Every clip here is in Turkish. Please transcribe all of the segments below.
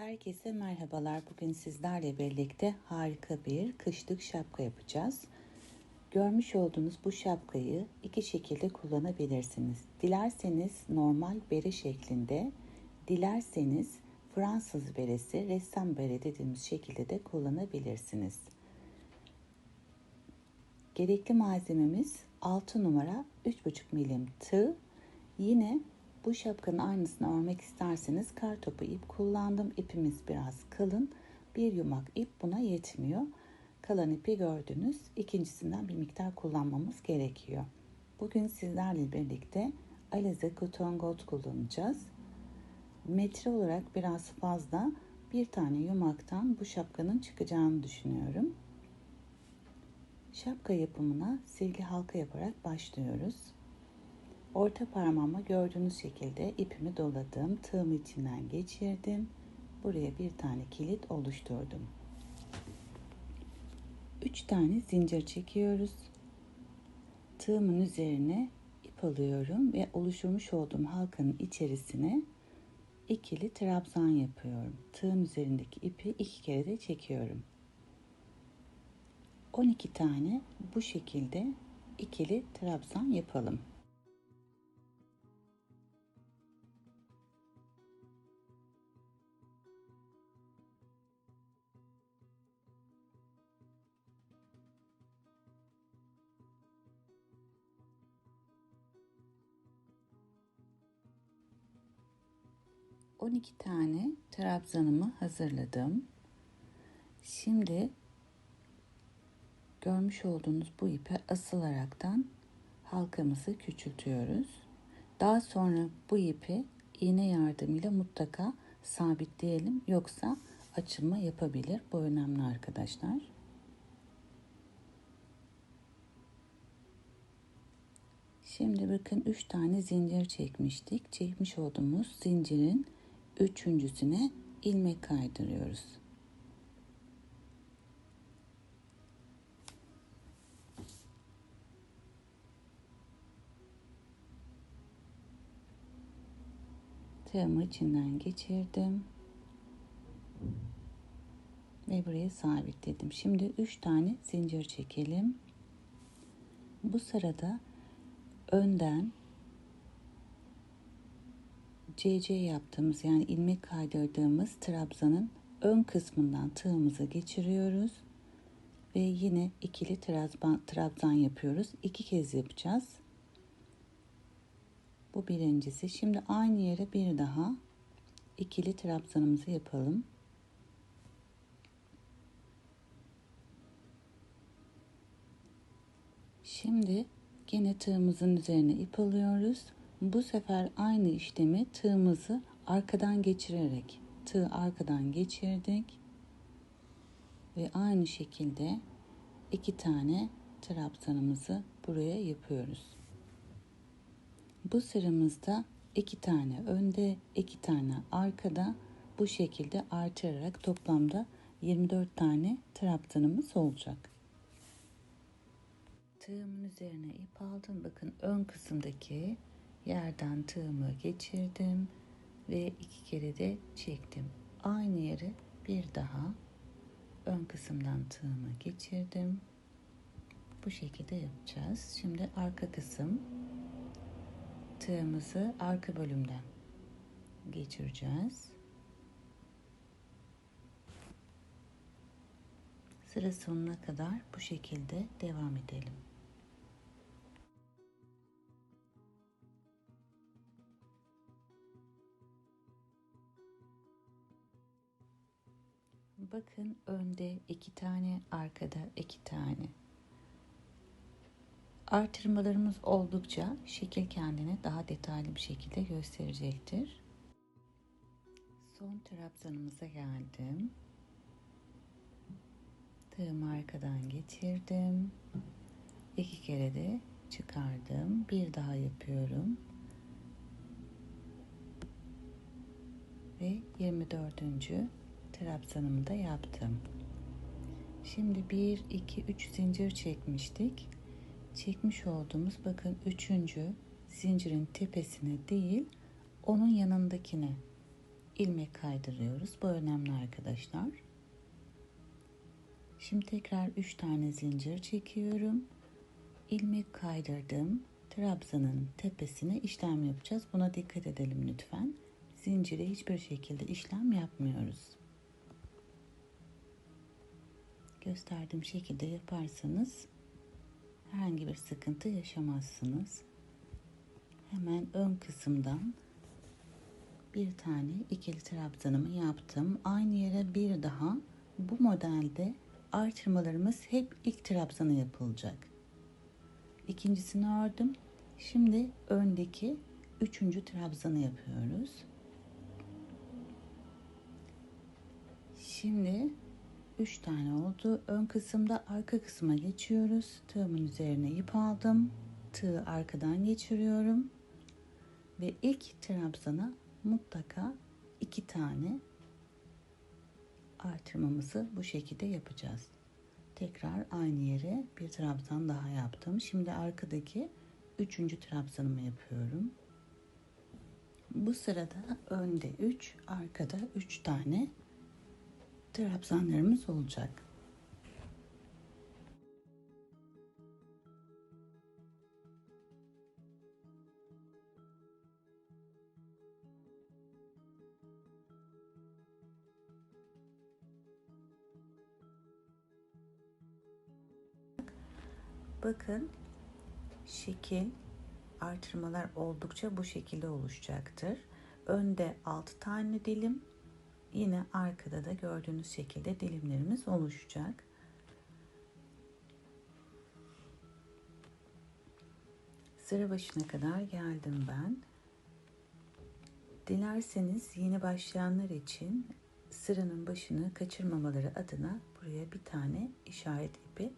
Herkese merhabalar. Bugün sizlerle birlikte harika bir kışlık şapka yapacağız. Görmüş olduğunuz bu şapkayı iki şekilde kullanabilirsiniz. Dilerseniz normal bere şeklinde, dilerseniz Fransız beresi, ressam bere dediğimiz şekilde de kullanabilirsiniz. Gerekli malzememiz 6 numara 3,5 milim tığ. Yine bu şapkanın aynısını örmek isterseniz kar topu ip kullandım. İpimiz biraz kalın. Bir yumak ip buna yetmiyor. Kalan ipi gördünüz. İkincisinden bir miktar kullanmamız gerekiyor. Bugün sizlerle birlikte Alize Cotton Gold kullanacağız. Metre olarak biraz fazla bir tane yumaktan bu şapkanın çıkacağını düşünüyorum. Şapka yapımına silgi halka yaparak başlıyoruz. Orta parmağıma gördüğünüz şekilde ipimi doladım. Tığımı içinden geçirdim. Buraya bir tane kilit oluşturdum. 3 tane zincir çekiyoruz. Tığımın üzerine ip alıyorum ve oluşturmuş olduğum halkanın içerisine ikili trabzan yapıyorum. Tığın üzerindeki ipi iki kere de çekiyorum. 12 tane bu şekilde ikili trabzan yapalım. 12 tane trabzanımı hazırladım. Şimdi görmüş olduğunuz bu ipe asılaraktan halkamızı küçültüyoruz. Daha sonra bu ipi iğne yardımıyla mutlaka sabitleyelim yoksa açılma yapabilir. Bu önemli arkadaşlar. Şimdi bakın 3 tane zincir çekmiştik. Çekmiş olduğumuz zincirin üçüncüsüne ilmek kaydırıyoruz. Tığımı içinden geçirdim. Ve buraya sabitledim. Şimdi 3 tane zincir çekelim. Bu sırada önden CC yaptığımız yani ilmek kaydırdığımız trabzanın ön kısmından tığımızı geçiriyoruz ve yine ikili trabzan, trabzan yapıyoruz. İki kez yapacağız. Bu birincisi. Şimdi aynı yere bir daha ikili trabzanımızı yapalım. Şimdi yine tığımızın üzerine ip alıyoruz bu sefer aynı işlemi tığımızı arkadan geçirerek tığ arkadan geçirdik ve aynı şekilde iki tane trabzanımızı buraya yapıyoruz. Bu sıramızda iki tane önde, iki tane arkada bu şekilde artırarak toplamda 24 tane trabzanımız olacak. Tığımın üzerine ip aldım. Bakın ön kısımdaki yerden tığımı geçirdim ve iki kere de çektim. Aynı yere bir daha ön kısımdan tığımı geçirdim. Bu şekilde yapacağız. Şimdi arka kısım tığımızı arka bölümden geçireceğiz. Sıra sonuna kadar bu şekilde devam edelim. Bakın önde iki tane, arkada iki tane. Artırmalarımız oldukça şekil kendini daha detaylı bir şekilde gösterecektir. Son trabzanımıza geldim. Tığımı arkadan geçirdim. İki kere de çıkardım. Bir daha yapıyorum. Ve 24 trabzanımı da yaptım. Şimdi 1, 2, 3 zincir çekmiştik. Çekmiş olduğumuz bakın üçüncü zincirin tepesine değil onun yanındakine ilmek kaydırıyoruz. Bu önemli arkadaşlar. Şimdi tekrar 3 tane zincir çekiyorum. ilmek kaydırdım. Trabzanın tepesine işlem yapacağız. Buna dikkat edelim lütfen. Zincire hiçbir şekilde işlem yapmıyoruz. Gösterdiğim şekilde yaparsanız herhangi bir sıkıntı yaşamazsınız. Hemen ön kısımdan bir tane ikili trabzanımı yaptım. Aynı yere bir daha bu modelde artırmalarımız hep ilk trabzanı yapılacak. İkincisini ördüm. Şimdi öndeki üçüncü trabzanı yapıyoruz. Şimdi 3 tane oldu. Ön kısımda arka kısma geçiyoruz. Tığımın üzerine ip aldım. Tığı arkadan geçiriyorum. Ve ilk trabzana mutlaka iki tane artırmamızı bu şekilde yapacağız. Tekrar aynı yere bir trabzan daha yaptım. Şimdi arkadaki üçüncü trabzanımı yapıyorum. Bu sırada önde 3, arkada 3 tane trabzanlarımız olacak. Bakın şekil artırmalar oldukça bu şekilde oluşacaktır. Önde 6 tane dilim, yine arkada da gördüğünüz şekilde dilimlerimiz oluşacak. Sıra başına kadar geldim ben. Dilerseniz yeni başlayanlar için sıranın başını kaçırmamaları adına buraya bir tane işaret ipi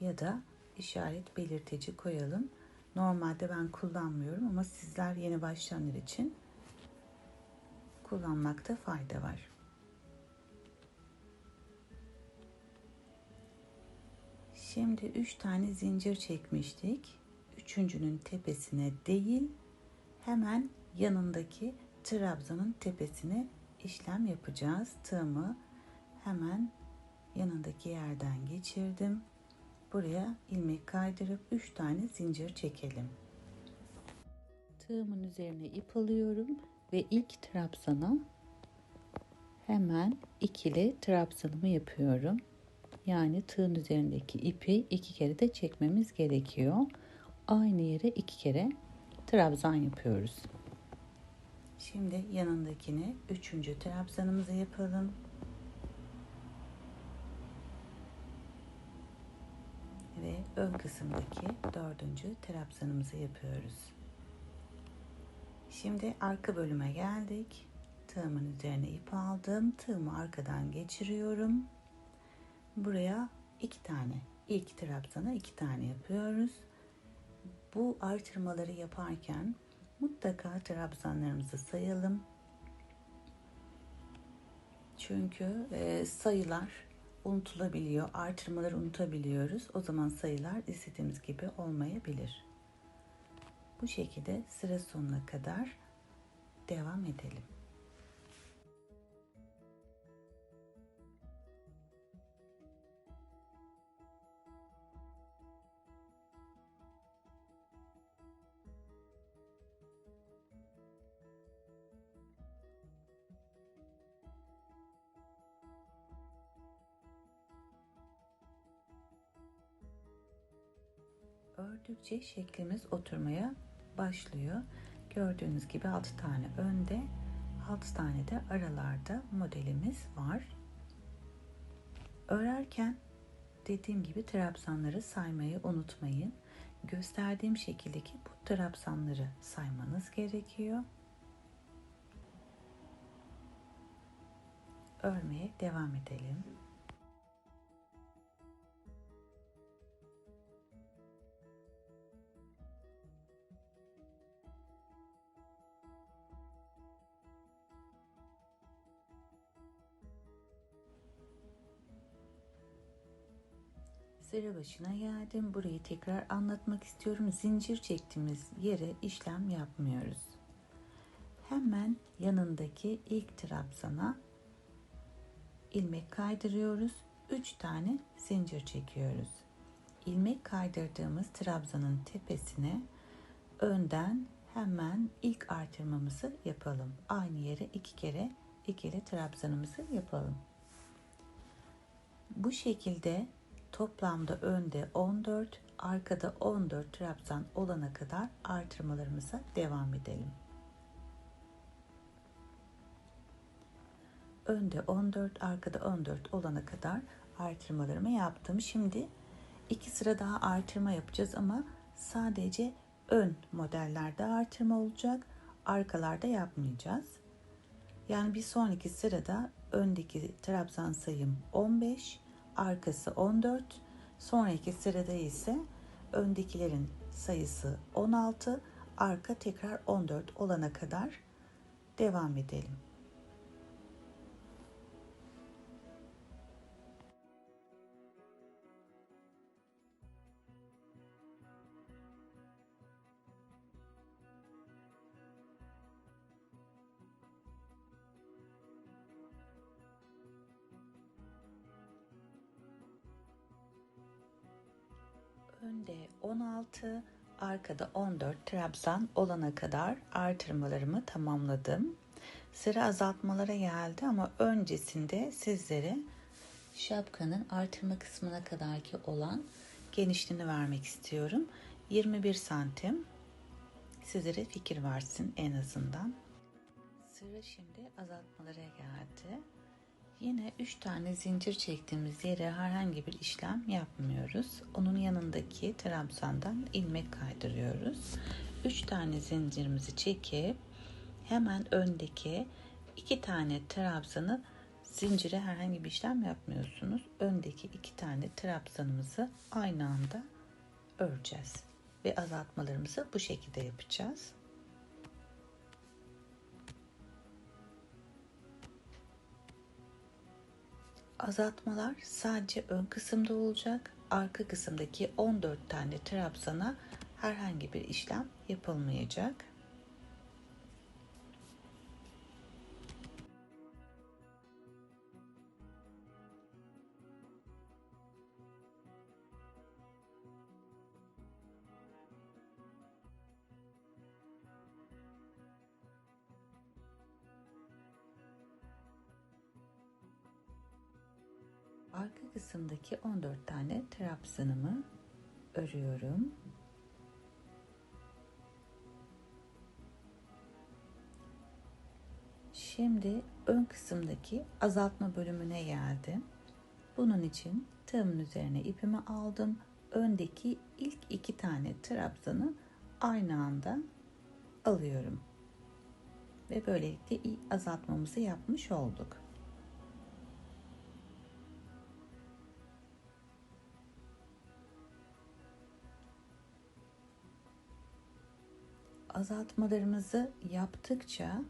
ya da işaret belirtici koyalım. Normalde ben kullanmıyorum ama sizler yeni başlayanlar için kullanmakta fayda var. Şimdi 3 tane zincir çekmiştik. Üçüncünün tepesine değil, hemen yanındaki trabzanın tepesine işlem yapacağız. Tığımı hemen yanındaki yerden geçirdim. Buraya ilmek kaydırıp 3 tane zincir çekelim. Tığımın üzerine ip alıyorum ve ilk trabzana hemen ikili trabzanımı yapıyorum. Yani tığın üzerindeki ipi iki kere de çekmemiz gerekiyor. Aynı yere iki kere trabzan yapıyoruz. Şimdi yanındakini üçüncü trabzanımızı yapalım. Ve ön kısımdaki dördüncü trabzanımızı yapıyoruz. Şimdi arka bölüme geldik. Tığımın üzerine ip aldım. Tığımı arkadan geçiriyorum. Buraya iki tane, ilk trabzana iki tane yapıyoruz. Bu artırmaları yaparken mutlaka trabzanlarımızı sayalım. Çünkü e, sayılar unutulabiliyor, artırmaları unutabiliyoruz. O zaman sayılar istediğimiz gibi olmayabilir. Bu şekilde sıra sonuna kadar devam edelim. Ördükçe şeklimiz oturmaya başlıyor. Gördüğünüz gibi 6 tane önde, 6 tane de aralarda modelimiz var. Örerken dediğim gibi trabzanları saymayı unutmayın. Gösterdiğim şekildeki bu trabzanları saymanız gerekiyor. Örmeye devam edelim. Sıra başına geldim. Burayı tekrar anlatmak istiyorum. Zincir çektiğimiz yere işlem yapmıyoruz. hemen yanındaki ilk trabzana ilmek kaydırıyoruz. 3 tane zincir çekiyoruz. İlmek kaydırdığımız trabzanın tepesine önden hemen ilk artırmamızı yapalım. Aynı yere iki kere ikili trabzanımızı yapalım. Bu şekilde toplamda önde 14, arkada 14 trabzan olana kadar artırmalarımıza devam edelim. Önde 14, arkada 14 olana kadar artırmalarımı yaptım. Şimdi iki sıra daha artırma yapacağız ama sadece ön modellerde artırma olacak. Arkalarda yapmayacağız. Yani bir sonraki sırada öndeki trabzan sayım 15, arkası 14. Sonraki sırada ise öndekilerin sayısı 16, arka tekrar 14 olana kadar devam edelim. 16, arkada 14 trabzan olana kadar artırmalarımı tamamladım. Sıra azaltmalara geldi ama öncesinde sizlere şapkanın artırma kısmına kadarki olan genişliğini vermek istiyorum. 21 santim. Sizlere fikir versin en azından. Sıra şimdi azaltmalara geldi. Yine 3 tane zincir çektiğimiz yere herhangi bir işlem yapmıyoruz. Onun yanındaki trabzandan ilmek kaydırıyoruz. 3 tane zincirimizi çekip hemen öndeki 2 tane trabzanı zincire herhangi bir işlem yapmıyorsunuz. Öndeki 2 tane trabzanımızı aynı anda öreceğiz ve azaltmalarımızı bu şekilde yapacağız. Azaltmalar sadece ön kısımda olacak. Arka kısımdaki 14 tane trabzana herhangi bir işlem yapılmayacak. Kısımdaki 14 tane trabzanımı örüyorum. Şimdi ön kısımdaki azaltma bölümüne geldim. Bunun için tığımın üzerine ipimi aldım. Öndeki ilk iki tane trabzanı aynı anda alıyorum. Ve böylelikle azaltmamızı yapmış olduk. Azaltmalarımızı yaptıkça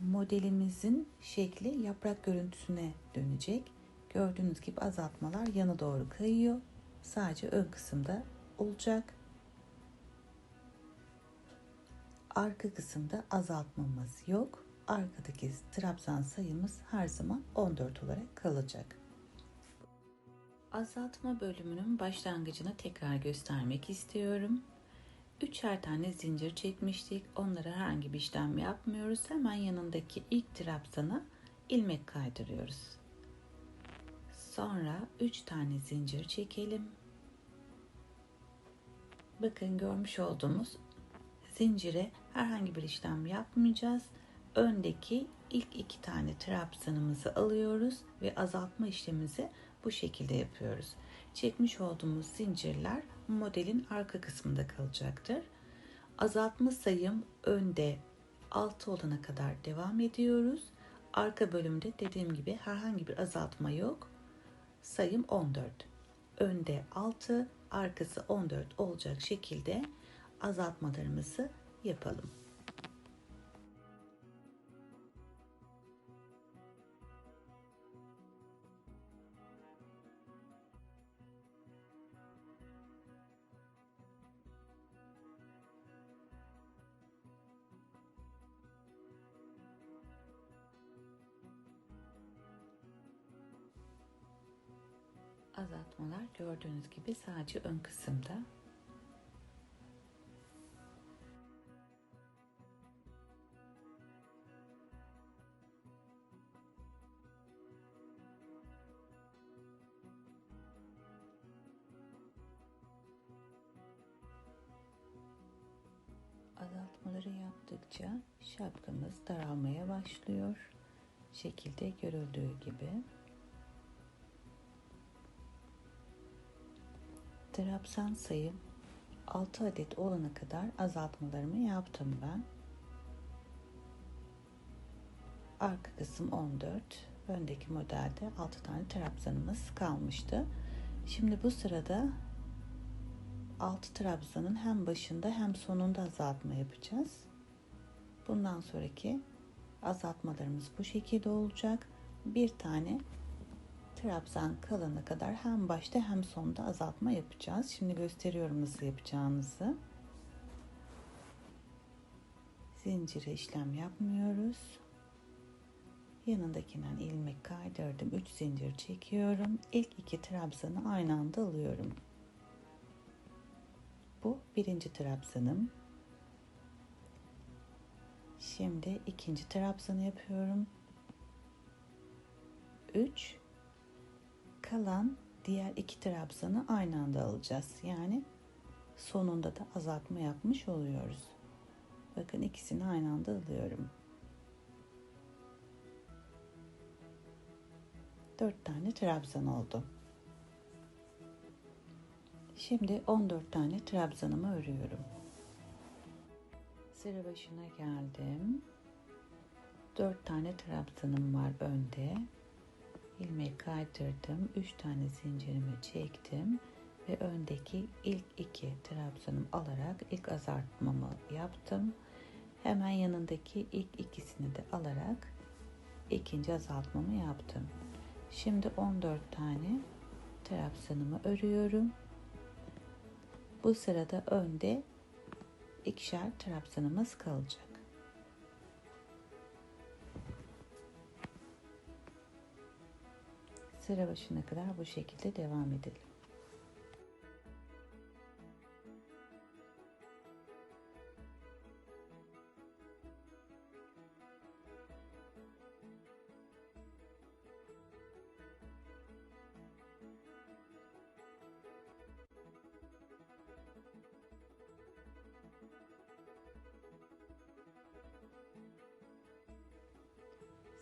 modelimizin şekli yaprak görüntüsüne dönecek. Gördüğünüz gibi azaltmalar yana doğru kayıyor. Sadece ön kısımda olacak. Arka kısımda azaltmamız yok. Arkadaki trabzan sayımız her zaman 14 olarak kalacak. Azaltma bölümünün başlangıcını tekrar göstermek istiyorum. Üçer tane zincir çekmiştik. Onlara herhangi bir işlem yapmıyoruz. Hemen yanındaki ilk trabzana ilmek kaydırıyoruz. Sonra 3 tane zincir çekelim. Bakın görmüş olduğumuz zincire herhangi bir işlem yapmayacağız. Öndeki ilk iki tane trabzanımızı alıyoruz ve azaltma işlemimizi bu şekilde yapıyoruz. Çekmiş olduğumuz zincirler modelin arka kısmında kalacaktır. Azaltma sayım önde 6 olana kadar devam ediyoruz. Arka bölümde dediğim gibi herhangi bir azaltma yok. Sayım 14. Önde 6, arkası 14 olacak şekilde azaltmalarımızı yapalım. Azaltmalar gördüğünüz gibi sadece ön kısımda azaltmaları yaptıkça şapkamız daralmaya başlıyor. Şekilde görüldüğü gibi. Trabzan sayım 6 adet olana kadar azaltmalarımı yaptım ben. Arka kısım 14. Öndeki modelde 6 tane trabzanımız kalmıştı. Şimdi bu sırada 6 trabzanın hem başında hem sonunda azaltma yapacağız. Bundan sonraki azaltmalarımız bu şekilde olacak. Bir tane trabzan kalana kadar hem başta hem sonda azaltma yapacağız. Şimdi gösteriyorum nasıl yapacağınızı. Zincire işlem yapmıyoruz. Yanındakinden ilmek kaydırdım. 3 zincir çekiyorum. İlk iki trabzanı aynı anda alıyorum. Bu birinci trabzanım. Şimdi ikinci trabzanı yapıyorum. 3 kalan diğer iki trabzanı aynı anda alacağız. Yani sonunda da azaltma yapmış oluyoruz. Bakın ikisini aynı anda alıyorum. 4 tane trabzan oldu. Şimdi 14 tane trabzanımı örüyorum. Sıra başına geldim. 4 tane trabzanım var önde. İlmeği kaydırdım. 3 tane zincirimi çektim ve öndeki ilk iki trabzanım alarak ilk azaltmamı yaptım. Hemen yanındaki ilk ikisini de alarak ikinci azaltmamı yaptım. Şimdi 14 tane trabzanımı örüyorum. Bu sırada önde ikişer trabzanımız kalacak. Sıra başına kadar bu şekilde devam edelim.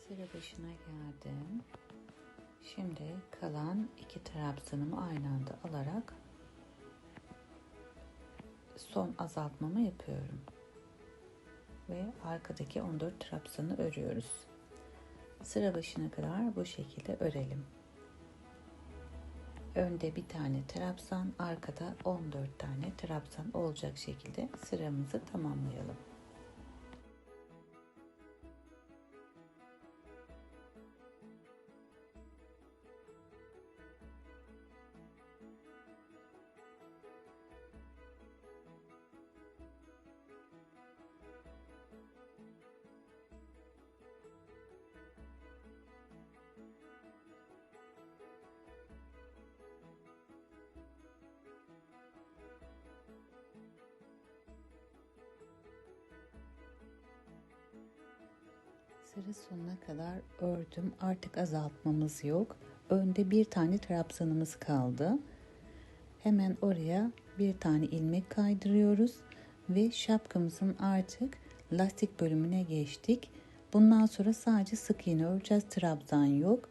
Sıra başına geldim. Şimdi kalan iki trabzanımı aynı anda alarak son azaltmamı yapıyorum. Ve arkadaki 14 trabzanı örüyoruz. Sıra başına kadar bu şekilde örelim. Önde bir tane trabzan, arkada 14 tane trabzan olacak şekilde sıramızı tamamlayalım. Sıra sonuna kadar ördüm. Artık azaltmamız yok. Önde bir tane trabzanımız kaldı. Hemen oraya bir tane ilmek kaydırıyoruz ve şapkamızın artık lastik bölümüne geçtik. Bundan sonra sadece sık iğne öreceğiz. Trabzan yok.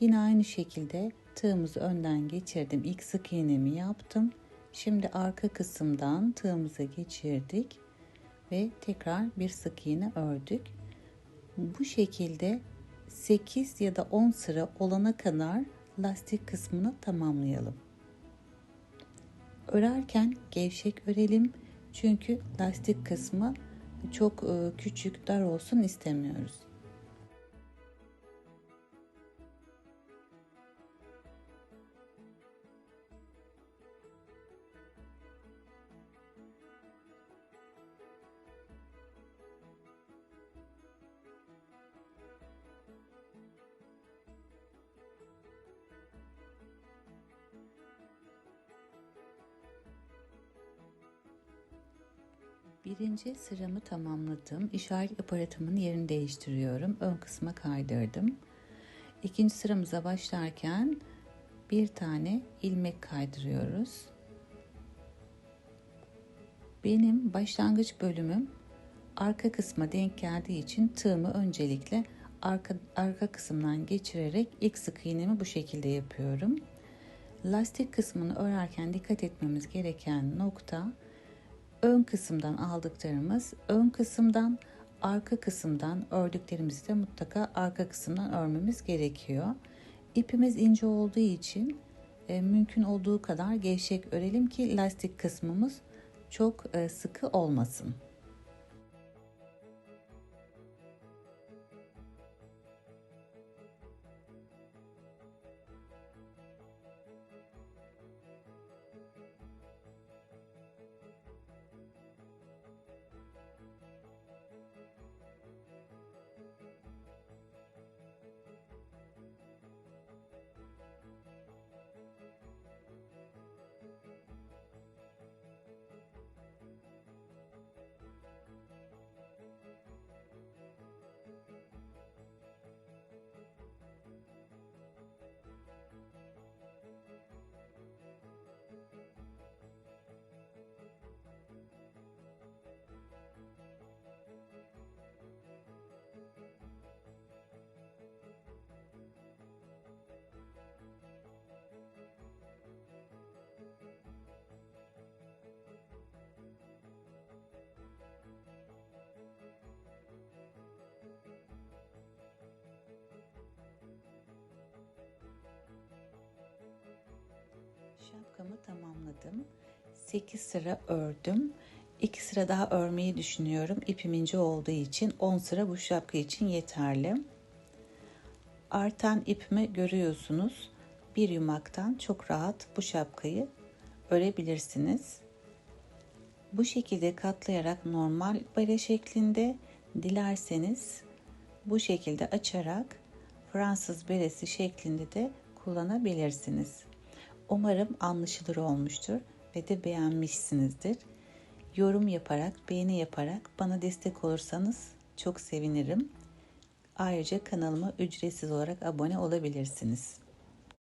Yine aynı şekilde tığımızı önden geçirdim. İlk sık iğnemi yaptım. Şimdi arka kısımdan tığımıza geçirdik ve tekrar bir sık iğne ördük. Bu şekilde 8 ya da 10 sıra olana kadar lastik kısmını tamamlayalım. Örerken gevşek örelim çünkü lastik kısmı çok e, küçük dar olsun istemiyoruz. Birinci sıramı tamamladım. İşaret aparatımın yerini değiştiriyorum. Ön kısma kaydırdım. İkinci sıramıza başlarken bir tane ilmek kaydırıyoruz. Benim başlangıç bölümüm arka kısma denk geldiği için tığımı öncelikle arka, arka kısımdan geçirerek ilk sık iğnemi bu şekilde yapıyorum. Lastik kısmını örerken dikkat etmemiz gereken nokta ön kısımdan aldıklarımız ön kısımdan arka kısımdan ördüklerimizi de mutlaka arka kısımdan örmemiz gerekiyor. İpimiz ince olduğu için e, mümkün olduğu kadar gevşek örelim ki lastik kısmımız çok e, sıkı olmasın. Şapkamı tamamladım. 8 sıra ördüm. 2 sıra daha örmeyi düşünüyorum. İpim ince olduğu için 10 sıra bu şapka için yeterli. Artan ipimi görüyorsunuz. Bir yumaktan çok rahat bu şapkayı örebilirsiniz. Bu şekilde katlayarak normal bare şeklinde dilerseniz bu şekilde açarak Fransız beresi şeklinde de kullanabilirsiniz. Umarım anlaşılır olmuştur ve de beğenmişsinizdir. Yorum yaparak, beğeni yaparak bana destek olursanız çok sevinirim. Ayrıca kanalıma ücretsiz olarak abone olabilirsiniz.